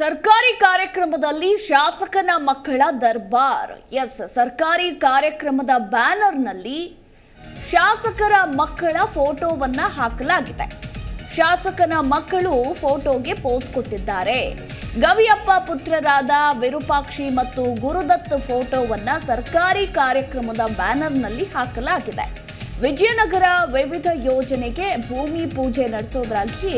ಸರ್ಕಾರಿ ಕಾರ್ಯಕ್ರಮದಲ್ಲಿ ಶಾಸಕನ ಮಕ್ಕಳ ದರ್ಬಾರ್. ಎಸ್, ಸರ್ಕಾರಿ ಕಾರ್ಯಕ್ರಮದ ಬ್ಯಾನರ್ನಲ್ಲಿ ಶಾಸಕರ ಮಕ್ಕಳ ಫೋಟೋವನ್ನ ಹಾಕಲಾಗಿದೆ. ಶಾಸಕನ ಮಕ್ಕಳು ಫೋಟೋಗೆ ಪೋಸ್ ಕೊಟ್ಟಿದ್ದಾರೆ. ಗವಿಯಪ್ಪ ಪುತ್ರರಾದ ವಿರೂಪಾಕ್ಷಿ ಮತ್ತು ಗುರುದತ್ ಫೋಟೋವನ್ನ ಸರ್ಕಾರಿ ಕಾರ್ಯಕ್ರಮದ ಬ್ಯಾನರ್ನಲ್ಲಿ ಹಾಕಲಾಗಿದೆ. ವಿಜಯನಗರ ವಿವಿಧ ಯೋಜನೆಗೆ ಭೂಮಿ ಪೂಜೆ ನಡೆಸೋದ್ರಾಗಿ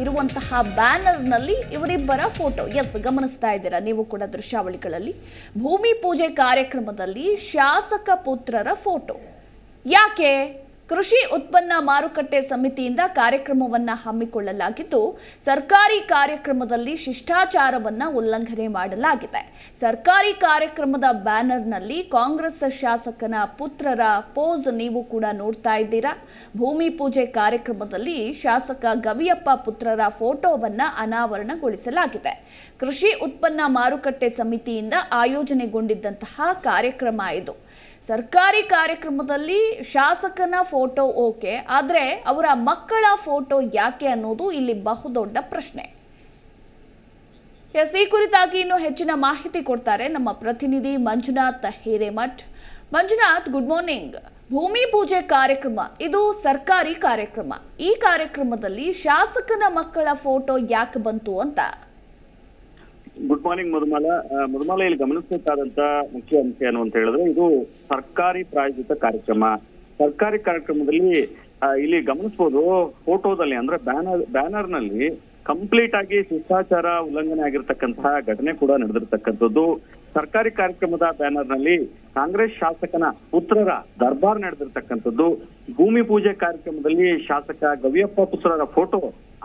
ಇರುವಂತಹ ಬ್ಯಾನರ್ನಲ್ಲಿ ಇವರಿಬ್ಬರ ಫೋಟೋ. ಎಸ್, ಗಮನಿಸ್ತಾ ಇದ್ದೀರಾ ನೀವು ಕೂಡ ದೃಶ್ಯಾವಳಿಗಳಲ್ಲಿ? ಭೂಮಿ ಪೂಜೆ ಕಾರ್ಯಕ್ರಮದಲ್ಲಿ ಶಾಸಕ ಪುತ್ರರ ಫೋಟೋ. ಯಾಕೆ? ಕೃಷಿ ಉತ್ಪನ್ನ ಮಾರುಕಟ್ಟೆ ಸಮಿತಿಯಿಂದ ಕಾರ್ಯಕ್ರಮವನ್ನು ಹಮ್ಮಿಕೊಳ್ಳಲಾಗಿದ್ದು, ಸರ್ಕಾರಿ ಕಾರ್ಯಕ್ರಮದಲ್ಲಿ ಶಿಷ್ಟಾಚಾರವನ್ನು ಉಲ್ಲಂಘನೆ ಮಾಡಲಾಗಿದೆ. ಸರ್ಕಾರಿ ಕಾರ್ಯಕ್ರಮದ ಬ್ಯಾನರ್ನಲ್ಲಿ ಕಾಂಗ್ರೆಸ್ ಶಾಸಕನ ಪುತ್ರರ ಪೋಸ್ ನೀವು ಕೂಡ ನೋಡ್ತಾ ಇದ್ದೀರಾ? ಭೂಮಿ ಪೂಜೆ ಕಾರ್ಯಕ್ರಮದಲ್ಲಿ ಶಾಸಕ ಗವಿಯಪ್ಪ ಪುತ್ರರ ಫೋಟೋವನ್ನು ಅನಾವರಣಗೊಳಿಸಲಾಗಿದೆ. ಕೃಷಿ ಉತ್ಪನ್ನ ಮಾರುಕಟ್ಟೆ ಸಮಿತಿಯಿಂದ ಆಯೋಜನೆಗೊಂಡಿದ್ದಂತಹ ಕಾರ್ಯಕ್ರಮ ಇದು. ಸರ್ಕಾರಿ ಕಾರ್ಯಕ್ರಮದಲ್ಲಿ ಶಾಸಕನ ಫೋಟೋ ಓಕೆ, ಆದರೆ ಅವರ ಮಕ್ಕಳ ಫೋಟೋ ಯಾಕೆ ಅನ್ನೋದು ಇಲ್ಲಿ ಬಹುದೊಡ್ಡ ಪ್ರಶ್ನೆ. ಎಸ್, ಈ ಕುರಿತಾಗಿ ಇನ್ನು ಹೆಚ್ಚಿನ ಮಾಹಿತಿ ಕೊಡ್ತಾರೆ ನಮ್ಮ ಪ್ರತಿನಿಧಿ Manjunath Hiremath. Manjunath, good morning. ಭೂಮಿ ಪೂಜೆ ಕಾರ್ಯಕ್ರಮ, ಇದು ಸರ್ಕಾರಿ ಕಾರ್ಯಕ್ರಮ. ಈ ಕಾರ್ಯಕ್ರಮದಲ್ಲಿ ಶಾಸಕನ ಮಕ್ಕಳ ಫೋಟೋ ಯಾಕೆ ಬಂತು ಅಂತ. Good morning Madhumala. ಮಧುಮಾಲ ಇಲ್ಲಿ ಗಮನಿಸಬೇಕಾದಂತ ಮುಖ್ಯ ಅಂಶ ಏನು ಅಂತ ಹೇಳಿದ್ರೆ ಇದು ಸರ್ಕಾರಿ ಪ್ರಾಯೋಜಿತ ಕಾರ್ಯಕ್ರಮ. ಸರ್ಕಾರಿ ಕಾರ್ಯಕ್ರಮದಲ್ಲಿ ಇಲ್ಲಿ ಗಮನಿಸಬಹುದು ಫೋಟೋದಲ್ಲಿ ಅಂದ್ರೆ ಬ್ಯಾನರ್ ಬ್ಯಾನರ್ನಲ್ಲಿ ಕಂಪ್ಲೀಟ್ ಆಗಿ ಶಿಷ್ಟಾಚಾರ ಉಲ್ಲಂಘನೆ ಆಗಿರ್ತಕ್ಕಂತಹ ಘಟನೆ ಕೂಡ ನಡೆದಿರ್ತಕ್ಕಂಥದ್ದು. ಸರ್ಕಾರಿ ಕಾರ್ಯಕ್ರಮದ ಬ್ಯಾನರ್ನಲ್ಲಿ ಕಾಂಗ್ರೆಸ್ ಶಾಸಕನ ಪುತ್ರರ ದರ್ಬಾರ್ ನಡೆದಿರ್ತಕ್ಕಂಥದ್ದು. ಭೂಮಿ ಪೂಜೆ ಕಾರ್ಯಕ್ರಮದಲ್ಲಿ ಶಾಸಕ ಗವಿಯಪ್ಪ ಪುತ್ರರ ಫೋಟೋ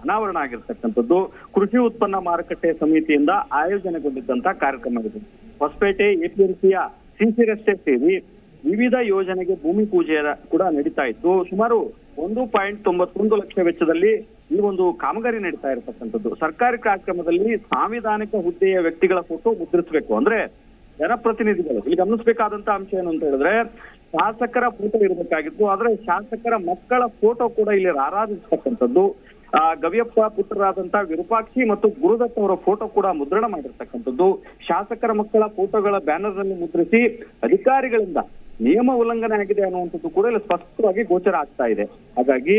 ಅನಾವರಣ ಆಗಿರ್ತಕ್ಕಂಥದ್ದು ಕೃಷಿ ಉತ್ಪನ್ನ ಮಾರುಕಟ್ಟೆ ಸಮಿತಿಯಿಂದ ಆಯೋಜನೆಗೊಂಡಿದ್ದಂತ ಕಾರ್ಯಕ್ರಮ ಇದು. ಹೊಸಪೇಟೆ ಎಪಿಎಂಸಿಯ ಸಿಸಿ ರಸ್ತೆ ಸೇರಿ ವಿವಿಧ ಯೋಜನೆಗೆ ಭೂಮಿ ಪೂಜೆ ಕೂಡ ನಡೀತಾ ಇತ್ತು. ಸುಮಾರು ಒಂದು ಪಾಯಿಂಟ್ ತೊಂಬತ್ತೊಂದು ಲಕ್ಷ ವೆಚ್ಚದಲ್ಲಿ ಈ ಒಂದು ಕಾಮಗಾರಿ ನಡೀತಾ ಇರತಕ್ಕಂಥದ್ದು. ಸರ್ಕಾರಿ ಕಾರ್ಯಕ್ರಮದಲ್ಲಿ ಸಾಂವಿಧಾನಿಕ ಹುದ್ದೆಯ ವ್ಯಕ್ತಿಗಳ ಫೋಟೋ ಮುದ್ರಿಸಬೇಕು. ಅಂದ್ರೆ ಜನಪ್ರತಿನಿಧಿಗಳು. ಇಲ್ಲಿ ಗಮನಿಸಬೇಕಾದಂತ ಅಂಶ ಏನು ಅಂತ ಹೇಳಿದ್ರೆ, ಶಾಸಕರ ಫೋಟೋ ಇರಬೇಕಾಗಿತ್ತು. ಆದ್ರೆ ಶಾಸಕರ ಮಕ್ಕಳ ಫೋಟೋ ಕೂಡ ಇಲ್ಲಿ ಆರಾಧಿಸ್ತಕ್ಕಂಥದ್ದು ಗವಿಯಪ್ಪ ಪುತ್ರರಾದಂತಹ ವಿರೂಪಾಕ್ಷಿ ಮತ್ತು ಗುರುದತ್ ಅವರ ಫೋಟೋ ಕೂಡ ಮುದ್ರಣ ಮಾಡಿರ್ತಕ್ಕಂಥದ್ದು. ಶಾಸಕರ ಮಕ್ಕಳ ಫೋಟೋಗಳ ಬ್ಯಾನರ್ನಲ್ಲಿ ಮುದ್ರಿಸಿ ಅಧಿಕಾರಿಗಳಿಂದ ನಿಯಮ ಉಲ್ಲಂಘನೆ ಆಗಿದೆ ಅನ್ನುವಂಥದ್ದು ಕೂಡ ಇಲ್ಲಿ ಸ್ಪಷ್ಟವಾಗಿ ಗೋಚರ ಆಗ್ತಾ ಇದೆ. ಹಾಗಾಗಿ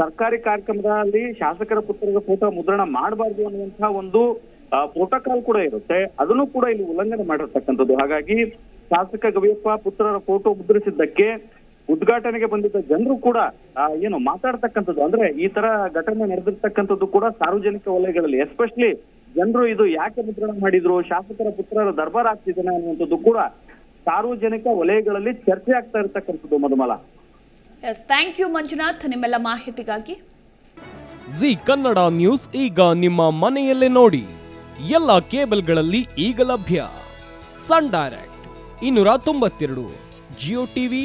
ಸರ್ಕಾರಿ ಕಾರ್ಯಕ್ರಮದಲ್ಲಿ ಶಾಸಕರ ಪುತ್ರರ ಫೋಟೋ ಮುದ್ರಣ ಮಾಡಬಾರ್ದು ಅನ್ನುವಂತಹ ಒಂದು ಪ್ರೋಟೋಕಾಲ್ ಕೂಡ ಇರುತ್ತೆ. ಅದನ್ನು ಕೂಡ ಇಲ್ಲಿ ಉಲ್ಲಂಘನೆ ಮಾಡಿರ್ತಕ್ಕಂಥದ್ದು. ಹಾಗಾಗಿ ಶಾಸಕ ಗವಿಯಪ್ಪ ಪುತ್ರರ ಫೋಟೋ ಮುದ್ರಿಸಿದ್ದಕ್ಕೆ ಉದ್ಘಾಟನೆಗೆ ಬಂದಿದ್ದ ಜನರು ಕೂಡ ಏನು ಮಾತಾಡ್ತಕ್ಕಂಥದ್ದು ಅಂದ್ರೆ ಈ ತರ ಘಟನೆ ನಡೆದಿರ್ತಕ್ಕಂಥದ್ದು ಕೂಡ ಸಾರ್ವಜನಿಕ ವಲಯಗಳಲ್ಲಿ ಎಸ್ಪೆಷಲಿ ಜನರು ಇದು ಯಾಕೆ ಮುದ್ರಣ ಮಾಡಿದ್ರು ಶಾಸಕರ ಪುತ್ರರ ದರ್ಬಾರ್ ಆಗ್ತಿದ್ದಾನೆ ಅನ್ನುವಂಥದ್ದು ಕೂಡ ಸಾರ್ವಜನಿಕ ವಲಯಗಳಲ್ಲಿ ಚರ್ಚೆ ಆಗ್ತಾ ಇರತಕ್ಕಂಥದ್ದು Madhumala. Yes thank you Manjunath. ನಿಮ್ಮೆಲ್ಲ ಮಾಹಿತಿಗಾಗಿ. ಜಿ ಕನ್ನಡ ನ್ಯೂಸ್ ಈಗ ನಿಮ್ಮ ಮನೆಯಲ್ಲೇ ನೋಡಿ. ಎಲ್ಲ ಕೇಬಲ್ಗಳಲ್ಲಿ ಈಗ ಲಭ್ಯ. ಸನ್ ಡೈರೆಕ್ಟ್ ಇನ್ನೂರ ತೊಂಬತ್ತೆರಡು ಜಿಯೋ ಟಿವಿ